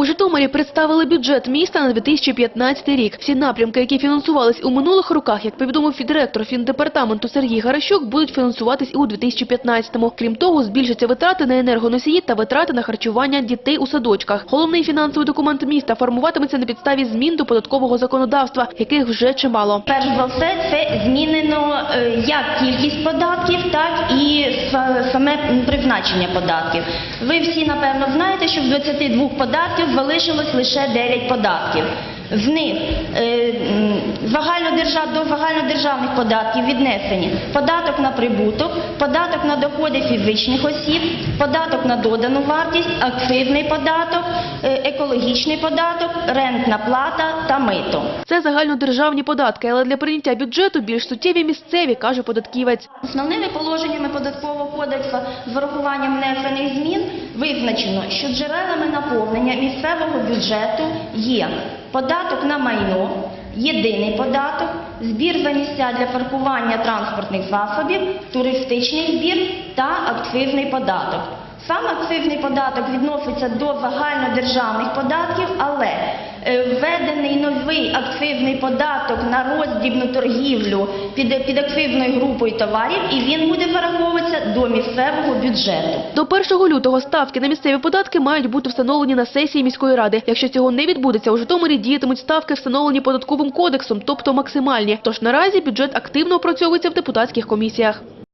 У Житомирі представили бюджет міста на 2015 рік. Всі напрямки, які фінансувались у минулих роках, як повідомив директор фіндепартаменту Сергій Гаращук, будуть фінансуватись і у 2015-му. Крім того, збільшаться витрати на енергоносії та витрати на харчування дітей у садочках. Головний фінансовий документ міста формуватиметься на підставі змін до податкового законодавства, яких вже чимало. Перш за все, це змінено е, як кількість податків, так і саме призначення податків. Ви всі, напевно, знаєте, що з 22 податків залишилось лише 9 податків. З них е, до загальнодержавних податків віднесені податок на прибуток, податок на доходи фізичних осіб, податок на додану вартість, акцизний податок, е, екологічний податок, рентна плата та мито. Це загальнодержавні податки, але для прийняття бюджету більш суттєві місцеві, каже податківець. Основними положеннями податкового кодексу з врахуванням внесених змін визначено, що джерелами наповнення місцевого бюджету є податок на майно, єдиний податок, збір за місця для паркування транспортних засобів, туристичний збір та акцизний податок. Сам акцизний податок відноситься до загальнодержавних податків, але е, введений новий акцизний податок на роздібну торгівлю під, під акцизною групою товарів, і він буде до місцевого бюджету. До 1 лютого ставки на місцеві податки мають бути встановлені на сесії міської ради. Якщо цього не відбудеться, у Житомирі діятимуть ставки, встановлені податковим кодексом, тобто максимальні. Тож наразі бюджет активно опрацьовується в депутатських комісіях.